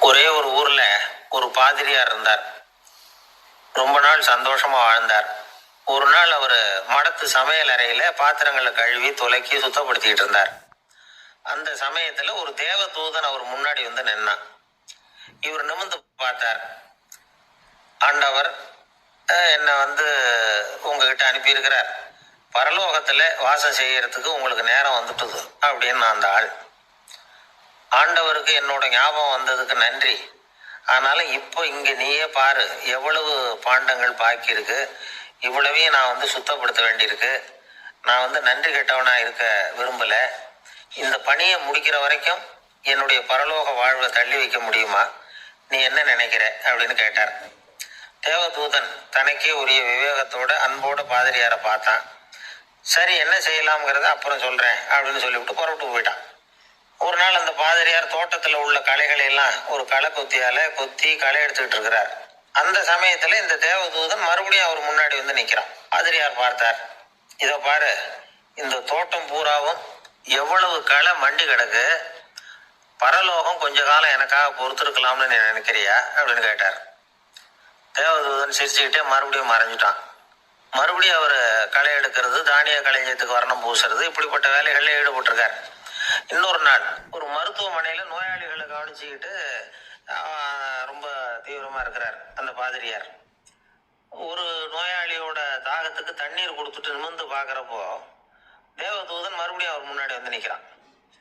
ஒரே ஒரு ஊர்ல ஒரு பாதிரியார் இருந்தார். ரொம்ப நாள் சந்தோஷமா வாழ்ந்தார். ஒரு நாள் அவர் மடத்து சமையல் அறையில பாத்திரங்களை கழுவி துலக்கி சுத்தப்படுத்திட்டு இருந்தார். அந்த சமயத்துல ஒரு தேவ தூதன் அவர் முன்னாடி வந்து நின்னான். இவர் நிமிர்ந்து பார்த்தார். ஆண்டவர் என்னை வந்து உங்ககிட்ட அனுப்பியிருக்கிறார். பரலோகத்துல வாசம் செய்யறதுக்கு உங்களுக்கு நேரம் வந்துட்டுது அப்படின்னு அந்த ஆள் ஆண்டவருக்கு என்னோட ஞாபகம் வந்ததுக்கு நன்றி. அதனால் இப்போ இங்கே நீயே பாரு எவ்வளவு பாண்டங்கள் பாக்கி இருக்கு. இவ்வளவையும் நான் வந்து சுத்தப்படுத்த வேண்டியிருக்கு. நான் வந்து நன்றி கெட்டவனாக இருக்க விரும்பலை. இந்த பணியை முடிக்கிற வரைக்கும் என்னுடைய பரலோக வாழ்வை தள்ளி வைக்க முடியுமா? நீ என்ன நினைக்கிற? அப்படின்னு கேட்டார். தேவதூதன் தனக்கே உரிய விவேகத்தோட அன்போட பாதிரியாரை பார்த்தான். சரி என்ன செய்யலாம்ங்கிறத அப்புறம் சொல்கிறேன் அப்படின்னு சொல்லிவிட்டு புறப்பட்டு போயிட்டான். ஒரு நாள் அந்த பாதிரியார் தோட்டத்துல உள்ள களைகளை எல்லாம் ஒரு களை கொத்தியால கொத்தி களை எடுத்துக்கிட்டு இருக்கிறார். அந்த சமயத்துல இந்த தேவதூதன் மறுபடியும் அவர் முன்னாடி வந்து நிக்கிறான். பாதிரியார் பார்த்தார். இதை பாரு இந்த தோட்டம் பூராவும் எவ்வளவு களை மண்டி கிடக்கு பரலோகம் கொஞ்ச காலம் எனக்காக பொறுத்திருக்கலாம்னு நீ நினைக்கிறியா அப்படின்னு கேட்டார். தேவதூதன் சிரிச்சுக்கிட்டே மறுபடியும் மறைஞ்சிட்டான். மறுபடியும் அவர் களை எடுக்கிறது தானிய களஞ்சியத்துக்கு வர்ணம் பூசுறது இப்படிப்பட்ட வேலைகளில் ஈடுபட்டிருக்கார். இன்னொரு நாள். ஒரு மருத்துவமனையில நோயாளிகளை கவனிச்சுக்கிட்டு ரொம்ப தீவிரமா இருக்கிறார் அந்த பாதிரியார். ஒரு நோயாளியோட தாகத்துக்கு தண்ணீர் கொடுத்துட்டு நிமிர்ந்து பாக்குறப்போ தேவதூதன் மறுபடியும் அவர் முன்னாடி வந்து நிற்கிறான்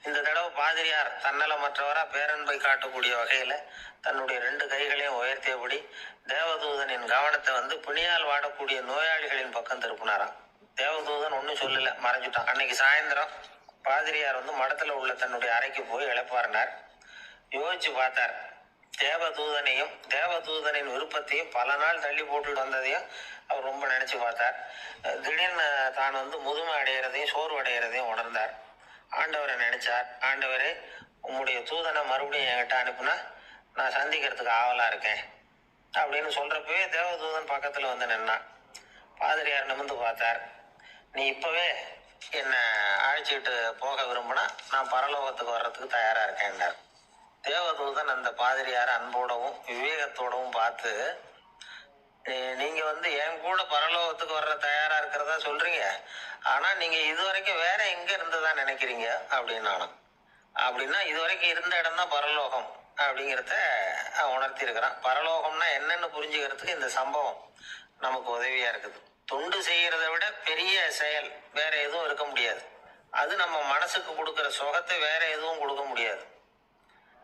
இந்த தடவை பாதிரியார் தன்னலமற்றவரா பேரன்பை காட்டக்கூடிய வகையில தன்னுடைய ரெண்டு கைகளையும் உயர்த்தியபடி தேவதூதனின் கவனத்தை வந்து பிணியால் வாடக்கூடிய நோயாளிகளின் பக்கம் திருப்பினாராம். தேவதூதன் ஒன்றும் சொல்லல மறைஞ்சிட்டான். அன்னைக்கு சாயந்தரம் பாதிரியார் வந்து மடத்தில் உள்ள தன்னுடைய அறைக்கு போய் இழப்பார்னார் யோசிச்சு பார்த்தார். தேவதூதனையும் தேவதூதனின் விருப்பத்தையும் பல நாள் தள்ளி போட்டுட்டு வந்ததையும் அவர் ரொம்ப நினச்சி பார்த்தார். திடீர்னு தான் வந்து முதுமை அடைகிறதையும் சோர்வு அடைகிறதையும் உணர்ந்தார். ஆண்டவரை நினைச்சார். ஆண்டவரே உங்களுடைய தூதனை மறுபடியும் என்கிட்ட அனுப்புனா நான் சந்திக்கிறதுக்கு ஆவலாக இருக்கேன். அப்படின்னு சொல்கிறப்பவே தேவதூதன் பக்கத்தில் வந்து நின்னான். பாதிரியார் நிமிந்து பார்த்தார். நீ இப்போவே என்னை அழைச்சிட்டு போக விரும்பினா நான் பரலோகத்துக்கு வர்றதுக்கு தயாராக இருக்கேன்னார் தேவதூதன் அந்த பாதிரியார் அன்போடவும் விவேகத்தோடவும் பார்த்து நீங்கள் வந்து என் கூட பரலோகத்துக்கு வர்ற தயாராக இருக்கிறதா சொல்கிறீங்க ஆனால் நீங்கள் இது வரைக்கும் வேற எங்கே இருந்ததா நினைக்கிறீங்க? அப்படின்னாலும் அப்படின்னா இது வரைக்கும் இருந்த இடம் தான் பரலோகம். அப்படிங்கிறத உணர்த்தியிருக்கிறான். பரலோகம்னா என்னென்னு புரிஞ்சுக்கிறதுக்கு இந்த சம்பவம் நமக்கு உதவியாக இருக்குது. தொண்டு செய்கிறத விட பெரிய செயல் வேற எதுவும் இருக்க முடியாது. அது நம்ம மனசுக்கு கொடுக்குற சுகத்தை வேற எதுவும் கொடுக்க முடியாது.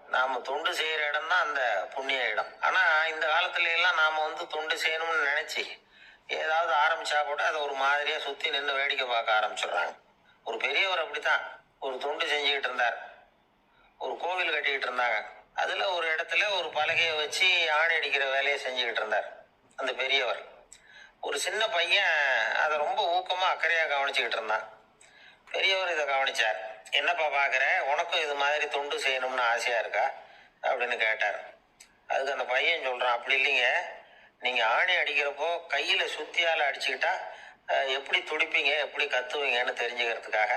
நாம் தொண்டு செய்கிற இடம் தான் அந்த புண்ணிய இடம். ஆனால் இந்த காலத்துல எல்லாம் நாம் வந்து தொண்டு செய்யணும்னு நினச்சி ஏதாவது ஆரம்பிச்சா கூட அதை ஒரு மாதிரியாக சுற்றி நின்று வேடிக்கை பார்க்க ஆரம்பிச்சிடுறாங்க. ஒரு பெரியவர் அப்படித்தான். ஒரு தொண்டு செஞ்சுக்கிட்டு இருந்தார். ஒரு கோவில் கட்டிக்கிட்டு இருந்தாங்க. அதில் ஒரு இடத்துல ஒரு பலகையை வச்சு ஆணி அடிக்கிற வேலையை செஞ்சுக்கிட்டு இருந்தார். அந்த பெரியவர். ஒரு சின்ன பையன் அதை ரொம்ப ஊக்கமாக அக்கறையாக கவனிச்சுக்கிட்டு இருந்தான். பெரியவர் இதை கவனிச்சார். என்னப்பா பார்க்குற உனக்கும் இது மாதிரி தொண்டு செய்யணும்னு ஆசையாக இருக்கா? அப்படின்னு கேட்டார். அதுக்கு அந்த பையன் சொல்கிறான் அப்படி இல்லைங்க. நீங்கள் ஆணி அடிக்கிறப்போ கையில் சுத்தியால் அடிச்சுக்கிட்டா எப்படி துடிப்பீங்க எப்படி கத்துவீங்கன்னு தெரிஞ்சுக்கிறதுக்காக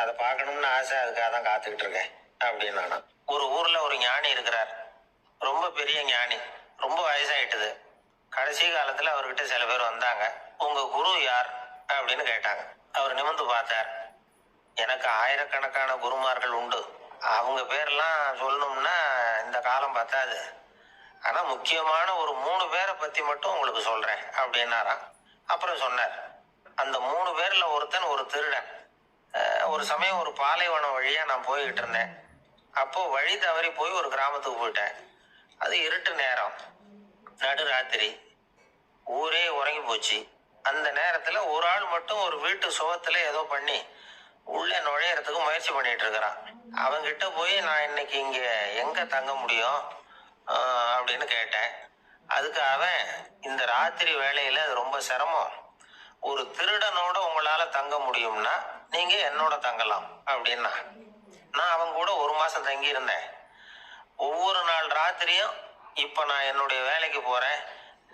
அதை பார்க்கணும்னு ஆசை அதுக்காக தான் காத்துக்கிட்டு இருக்கேன் அப்படின்னு ஒரு ஊரில் ஒரு ஞானி இருக்கிறார். ரொம்ப பெரிய ஞானி. ரொம்ப வயசாயிட்டுது. கடைசி காலத்துல அவர்கிட்ட சில பேர் வந்தாங்க. உங்க குரு யார்? அப்படின்னு கேட்டாங்க. அவர் நிமிர்ந்து பார்த்தார். எனக்கு ஆயிரக்கணக்கான குருமார்கள் உண்டு. அவங்க பேர்லாம் சொல்லணும்னா இந்த காலம் பத்தாது. ஆனா முக்கியமான ஒரு மூணு பேரை பத்தி மட்டும் உங்களுக்கு சொல்றேன் அப்படின்னாராம். அப்புறம் சொன்னார். அந்த மூணு பேர்ல ஒருத்தன் ஒரு திருடன். ஒரு சமயம் ஒரு பாலைவனம் வழியா நான் போய்கிட்டு இருந்தேன். அப்போ வழி தவறி போய் ஒரு கிராமத்துக்கு போயிட்டேன். அது இருட்டு நேரம். நடு ராத்திரி ஊரே உறங்கி போச்சு. அந்த நேரத்தில் ஒரு ஆள் மட்டும் ஒரு வீட்டு சுகத்தில் ஏதோ பண்ணி உள்ளே நுழையறதுக்கு முயற்சி பண்ணிட்டு இருக்கிறான். அவங்கிட்ட போய் நான் இன்னைக்கு இங்கே எங்கே தங்க முடியும் அப்படின்னு கேட்டேன். அதுக்கு அவன் இந்த ராத்திரி வேலையில் அது ரொம்ப சிரமம். ஒரு திருடனோட உங்களால் தங்க முடியும்னா நீங்கள் என்னோட தங்கலாம் அப்படின்னா. நான் அவங்க கூட ஒரு மாதம் தங்கியிருந்தேன். ஒவ்வொரு நாள் ராத்திரியும் இப்போ நான் என்னுடைய வேலைக்கு போகிறேன்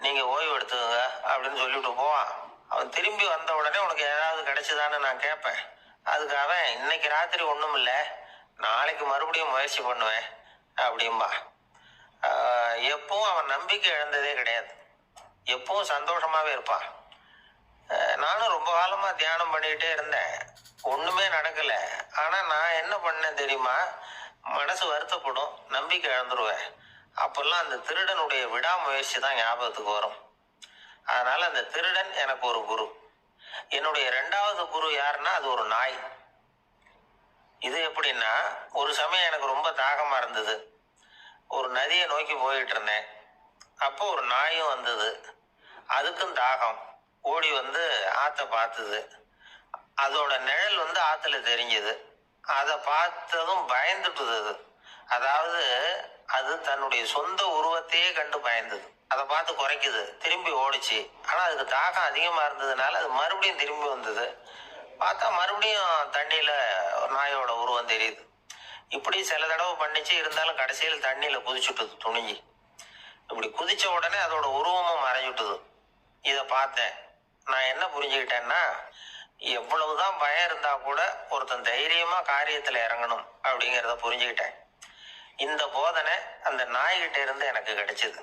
நீங்கள் ஓய்வு எடுத்துக்கோங்க அப்படின்னு சொல்லிவிட்டு போவான். அவன் திரும்பி வந்த உடனே உனக்கு ஏதாவது கிடைச்சதான்னு நான் கேட்பேன். அதுக்கு அவன் இன்னைக்கு ராத்திரி ஒன்றும் இல்லை. நாளைக்கு மறுபடியும் முயற்சி பண்ணுவேன். அப்படிம்பா. எப்பவும் அவன் நம்பிக்கை இழந்ததே கிடையாது. எப்பவும் சந்தோஷமாகவே இருப்பான். நானும் ரொம்ப காலமாக தியானம் பண்ணிக்கிட்டே இருந்தேன். ஒன்றுமே நடக்கலை. ஆனால் நான் என்ன பண்ணேன் தெரியுமா? மனசு வருத்தப்படும். நம்பிக்கை இழந்துருவேன். அப்போல்லாம் அந்த திருடனுடைய விடாமுயற்சி தான் ஞாபகத்துக்கு வரும். அதனால் அந்த திருடன் எனக்கு ஒரு குரு. என்னுடைய ரெண்டாவது குரு யாருன்னா அது ஒரு நாய். இது எப்படின்னா ஒரு சமயம் எனக்கு ரொம்ப தாகமாக இருந்தது. ஒரு நதியை நோக்கி போயிட்டு இருந்தேன். அப்போ ஒரு நாயும் வந்தது. அதுக்கும் தாகம். ஓடி வந்து ஆற்ற பார்த்தது. அதோட நிழல் வந்து ஆற்றுல தெரிஞ்சது. அதை பார்த்ததும் பயந்துட்டுது அது. அதாவது தன்னுடைய சொந்த உருவத்தையே கண்டு பயந்தது. அதை பார்த்து குறைக்குது. திரும்பி ஓடிச்சு. ஆனால் அதுக்கு தாகம் அதிகமாக இருந்ததுனால அது மறுபடியும் திரும்பி வந்தது. பார்த்தா மறுபடியும் தண்ணியில் நாயோட உருவம் தெரியுது. இப்படி சில தடவை பண்ணிச்சு. இருந்தாலும் கடைசியில் தண்ணியில் குதிச்சுட்டுது துணிஞ்சு. இப்படி குதிச்ச உடனே அதோட உருவமும் மறைஞ்சுட்டுது இதை பார்த்தேன். நான் என்ன புரிஞ்சுக்கிட்டேன்னா எவ்வளவுதான் பயம் இருந்தா கூட ஒருத்தன் தைரியமா காரியத்துல இறங்கணும் அப்படிங்கிறத புரிஞ்சுக்கிட்டேன். இந்த போதனை அந்த நாய்கிட்ட இருந்து எனக்கு கிடைச்சது.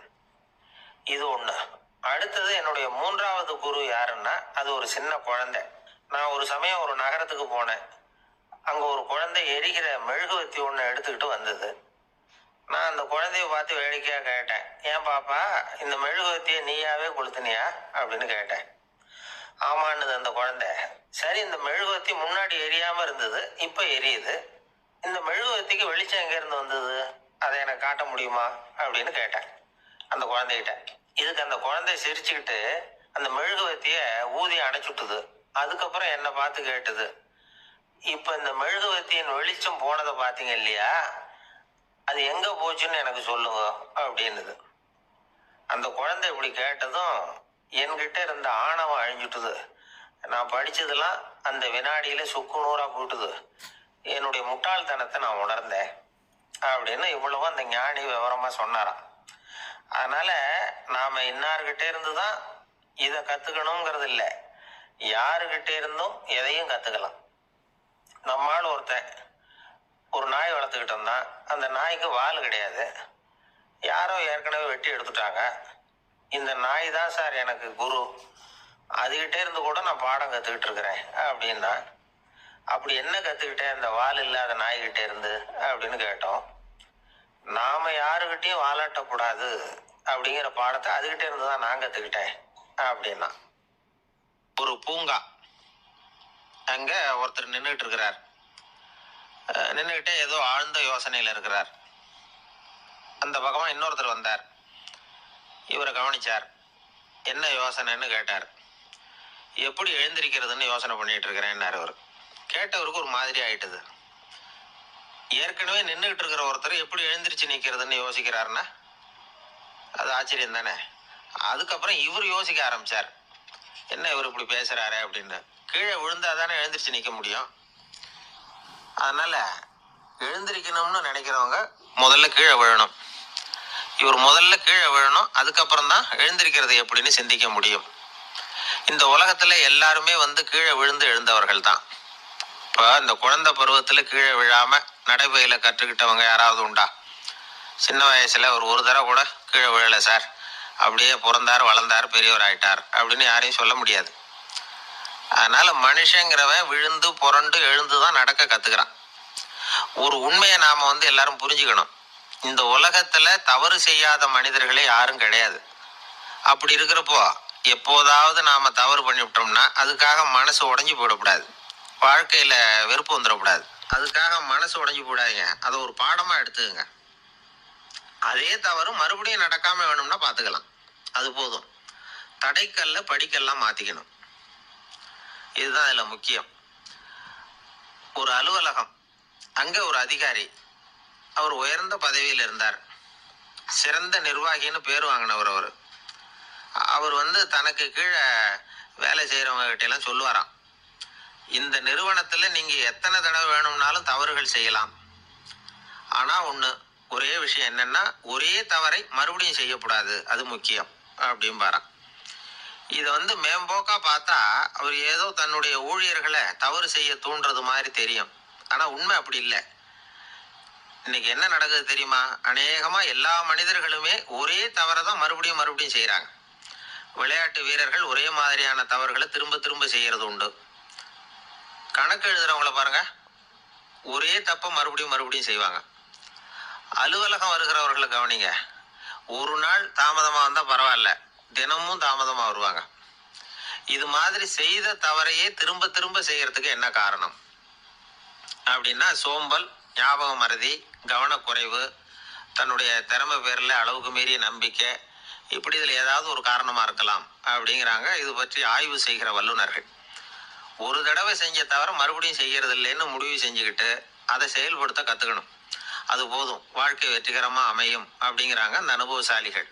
இது ஒண்ணு. அடுத்தது என்னுடைய மூன்றாவது குரு யாருன்னா அது ஒரு சின்ன குழந்தை. நான் ஒரு சமயம் ஒரு நகரத்துக்கு போனேன். அங்க ஒரு குழந்தை எரிகிற மெழுகுவத்தி ஒண்ணு எடுத்துக்கிட்டு வந்தது. நான் அந்த குழந்தைய பார்த்து வேடிக்கையா கேட்டேன். ஏன் பாப்பா இந்த மெழுகுவத்தியை நீயாவே கொளுத்துனியா? அப்படின்னு கேட்டேன். ஆமான்னுது அந்த குழந்தை. சரி இந்த மெழுகுவத்தி முன்னாடி எரியாம இருந்தது இப்ப எரியுது. இந்த மெழுகுவர்த்திக்கு வெளிச்சம் எங்கேருந்து வந்தது? அதை எனக்கு காட்ட முடியுமா? அப்படின்னு கேட்டேன். அந்த குழந்தைகிட்ட. இதுக்கு அந்த குழந்தை சிரிச்சுக்கிட்டு அந்த மெழுகுவத்திய ஊதி அடைச்சுட்டுது அதுக்கப்புறம் என்னை பார்த்து கேட்டது. இப்போ இந்த மெழுகுவர்த்தியின் வெளிச்சம் போனதை பார்த்தீங்க இல்லையா? அது எங்கே போச்சுன்னு எனக்கு சொல்லுங்க அப்படின்னுது. அந்த குழந்தை இப்படி கேட்டதும் என்கிட்ட இருந்த ஆணவம் அழிஞ்சுட்டுது. நான் படித்ததெல்லாம் அந்த வினாடியில் சுக்கு நூறாக போட்டுது. என்னுடைய முட்டாள்தனத்தை நான் உணர்ந்தேன் அப்படின்னு இவ்வளவு அந்த ஞானி விவரமாக சொன்னாராம். அதனால் நாம் இன்னார்கிட்டே இருந்து தான் இதை கற்றுக்கணுங்கிறது இல்லை. யாருக்கிட்டே இருந்தும் எதையும் கற்றுக்கலாம் நம்மால் ஒருத்தன் ஒரு நாய் வளர்த்துக்கிட்டு இருந்தான். அந்த நாய்க்கு வால் கிடையாது. யாரோ ஏற்கனவே வெட்டி எடுத்துட்டாங்க. இந்த நாய் தான் சார் எனக்கு குரு. அதுகிட்டே இருந்து கூட நான் பாடம் கற்றுக்கிட்டு இருக்கிறேன் அப்படின்னா அப்படி என்ன கற்றுக்கிட்டேன் இந்த வால் இல்லாத நாய்கிட்ட இருந்து அப்படின்னு கேட்டோம். நாம் யாருக்கிட்டையும் வாலாட்டக்கூடாது அப்படிங்கிற பாடத்தை அதுக்கிட்டே இருந்து தான் நான் கற்றுக்கிட்டேன் அப்படின்னா. ஒரு பூங்கா. அங்கே ஒருத்தர் நின்றுட்டு இருக்கிறார். நின்றுக்கிட்டே ஏதோ ஆழ்ந்த யோசனையில் இருக்கிறார். அந்த பக்கமாக இன்னொருத்தர் வந்தார். இவரை கவனிச்சார். என்ன யோசனைன்னு கேட்டார். எப்படி எழுந்திருக்கிறதுன்னு யோசனை பண்ணிட்டு இருக்கிறேன்னாரு அவர். கேட்டவருக்கு ஒரு மாதிரி ஆயிட்டுது. ஏற்கனவே நின்றுகிட்டு இருக்கிற ஒருத்தர் எப்படி எழுந்திரிச்சு நிற்கிறதுன்னு யோசிக்கிறாருன்னா அது ஆச்சரியம் தானே. அதுக்கப்புறம் இவர் யோசிக்க ஆரம்பிச்சார். என்ன இவர் இப்படி பேசுகிறாரு அப்படின்னு. கீழே விழுந்தா தானே எழுந்திரிச்சு நிற்க முடியும். அதனால் எழுந்திருக்கணும்னு நினைக்கிறவங்க முதல்ல கீழே விழணும். இவர் முதல்ல கீழே விழணும் அதுக்கப்புறம் தான் எழுந்திருக்கிறது எப்படின்னு சிந்திக்க முடியும். இந்த உலகத்தில் எல்லாருமே வந்து கீழே விழுந்து எழுந்தவர்கள் தான். இப்போ இந்த குழந்தை பருவத்தில் கீழே விழாமல் நடைபயில கற்றுக்கிட்டவங்க யாராவது உண்டா? சின்ன வயசில் ஒரு ஒரு தடவை கூட கீழே விழலை சார். அப்படியே பிறந்தார் வளர்ந்தார் பெரியவர் ஆயிட்டார் அப்படின்னு யாரையும் சொல்ல முடியாது. அதனால் மனுஷங்கிறவன் விழுந்து புரண்டு எழுந்து தான் நடக்க கற்றுக்கிறான் ஒரு உண்மையை நாம் வந்து எல்லாரும் புரிஞ்சுக்கணும். இந்த உலகத்தில் தவறு செய்யாத மனிதர்களே யாரும் கிடையாது. அப்படி இருக்கிறப்போ எப்போதாவது நாம் தவறு பண்ணிவிட்டோம்னா அதுக்காக மனசு உடஞ்சி போயிடக்கூடாது. வாழ்க்கையில் வெறுப்பு வந்துடக்கூடாது. அதுக்காக மனசு உடஞ்சி போடாதீங்க. அதை ஒரு பாடமாக எடுத்துக்கங்க. அதே தவறு மறுபடியும் நடக்காமல் வேணும்னா பார்த்துக்கலாம் அது போதும். தடைக்கல்ல படிக்கல்லாம் மாற்றிக்கணும் இதுதான் அதில் முக்கியம். ஒரு அலுவலகம். அங்கே ஒரு அதிகாரி. அவர் உயர்ந்த பதவியில் இருந்தார். சிறந்த நிர்வாகின்னு பேர் வாங்கினவர் அவர். அவர் வந்து தனக்கு கீழே வேலை செய்கிறவங்க கிட்ட சொல்லுவாராம். இந்த நிறுவனத்தில் நீங்கள் எத்தனை தடவை வேணும்னாலும் தவறுகள் செய்யலாம். ஆனால் ஒன்று ஒரே விஷயம் என்னன்னா ஒரே தவறை மறுபடியும் செய்யக்கூடாது. அது முக்கியம். அப்படிம்பாராம். இதை வந்து மேம்போக்காக பார்த்தா அவர் ஏதோ தன்னுடைய ஊழியர்களை தவறு செய்ய தூண்டுறது மாதிரி தெரியும். ஆனால் உண்மை அப்படி இல்லை. இன்னைக்கு என்ன நடக்குது தெரியுமா? அநேகமாக எல்லா மனிதர்களுமே ஒரே தவறை தான் மறுபடியும் மறுபடியும் செய்கிறாங்க விளையாட்டு வீரர்கள் ஒரே மாதிரியான தவறுகளை திரும்ப திரும்ப செய்கிறது உண்டு. கணக்கு எழுதுறவங்கள பாருங்க. ஒரே தப்பை மறுபடியும் மறுபடியும் செய்வாங்க. அலுவலகம் வருகிறவர்களை கவனிங்க. ஒரு நாள் தாமதமாக வந்தால் பரவாயில்ல. தினமும் தாமதமாக வருவாங்க. இது மாதிரி செய்த தவறையே திரும்ப திரும்ப செய்யறதுக்கு என்ன காரணம்? அப்படின்னா சோம்பல் ஞாபக மறதி கவனக்குறைவு தன்னுடைய திறமை பேரில் அளவுக்கு மீறிய நம்பிக்கை இப்படி இதில் ஏதாவது ஒரு காரணமாக இருக்கலாம் அப்படிங்கிறாங்க. இது பற்றி ஆய்வு செய்கிற வல்லுநர்கள். ஒரு தடவை செஞ்ச தவிர மறுபடியும் செய்கிறது இல்லைன்னு முடிவு செஞ்சுக்கிட்டு அதை செயல்படுத்த கற்றுக்கணும் அது போதும். வாழ்க்கை வெற்றிகரமாக அமையும் அப்படிங்கிறாங்க அந்த அனுபவசாலிகள்.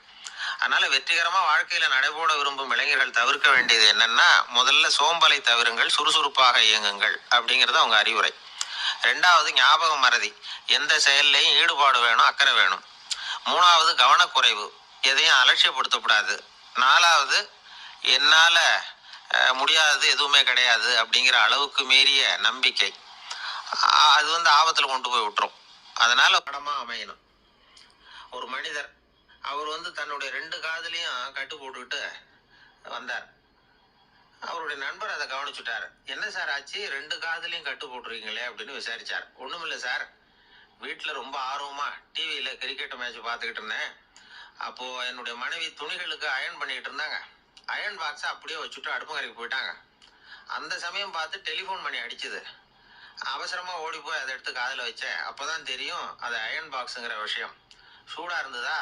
அதனால் வெற்றிகரமாக வாழ்க்கையில் நடைபோட விரும்பும் இளைஞர்கள் தவிர்க்க வேண்டியது என்னென்னா முதல்ல சோம்பலை தவிருங்கள் சுறுசுறுப்பாக இயங்குங்கள் அப்படிங்கிறது அவங்க அறிவுரை. ரெண்டாவது ஞாபக மறதி. எந்த செயல்லையும் ஈடுபாடு வேணும் அக்கறை வேணும். மூணாவது கவனக்குறைவு. எதையும் அலட்சியப்படுத்தக்கூடாது. நாலாவது என்னால் முடியாதது எதுவுமே கிடையாது அப்படிங்கிற அளவுக்கு மீறிய நம்பிக்கை. அது வந்து ஆபத்தில் கொண்டு போய் விட்டுரும். அதனால் படமாக அமையணும். ஒரு மனிதர் அவர் வந்து தன்னுடைய ரெண்டு காதுலையும் கட்டு போட்டுக்கிட்டு வந்தார். அவருடைய நண்பர் அதை கவனிச்சுட்டார். என்ன சார் ஆச்சு? ரெண்டு காதலையும் கட்டு போட்டுருக்கீங்களே அப்படின்னு விசாரிச்சார். ஒண்ணுமில்ல சார். வீட்டில் ரொம்ப ஆர்வமாக டிவியில் கிரிக்கெட் மேட்ச் பார்த்துக்கிட்டு இருந்தேன். அப்போது என்னுடைய மனைவி துணிகளுக்கு அயன் பண்ணிக்கிட்டு இருந்தாங்க. அயர்ன் பாக்ஸை அப்படியே வச்சுட்டு அடுப்பங்கரைக்கு போயிட்டாங்க. அந்த சமயம் பார்த்து டெலிஃபோன் பண்ணி அடிச்சுது. அவசரமாக ஓடி போய் அதை எடுத்து காதில் வச்சேன். அப்பதான் தெரியும் அது அயர்ன் பாக்ஸுங்கிற விஷயம். சூடாக இருந்ததா?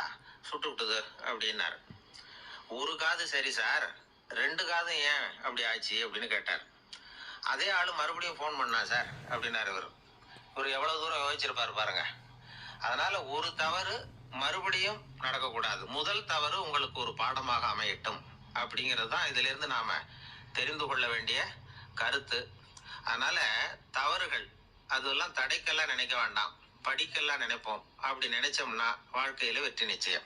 சுட்டு விட்டுது அப்படின்னாரு. ஒரு காது சரி சார். ரெண்டு காதும் ஏன் அப்படி ஆச்சு அப்படின்னு கேட்டார். அதே ஆள் மறுபடியும் ஃபோன் பண்ணா சார் அப்படின்னாரு இவர். இவர் எவ்வளோ தூரம் யோசிச்சிருப்பார் பாருங்க. அதனால் ஒரு தவறு மறுபடியும் நடக்கக்கூடாது. முதல் தவறு உங்களுக்கு ஒரு பாடமாக அமையட்டும். அப்படிங்கிறது தான் இதிலிருந்து நாம் தெரிந்து கொள்ள வேண்டிய கருத்து. அதனால் தவறுகள் அதெல்லாம் தடைக்கெல்லாம் நினைக்க வேண்டாம். படிக்கெல்லாம் நினைப்போம். அப்படி நினைச்சோம்னா வாழ்க்கையில் வெற்றி நிச்சயம்.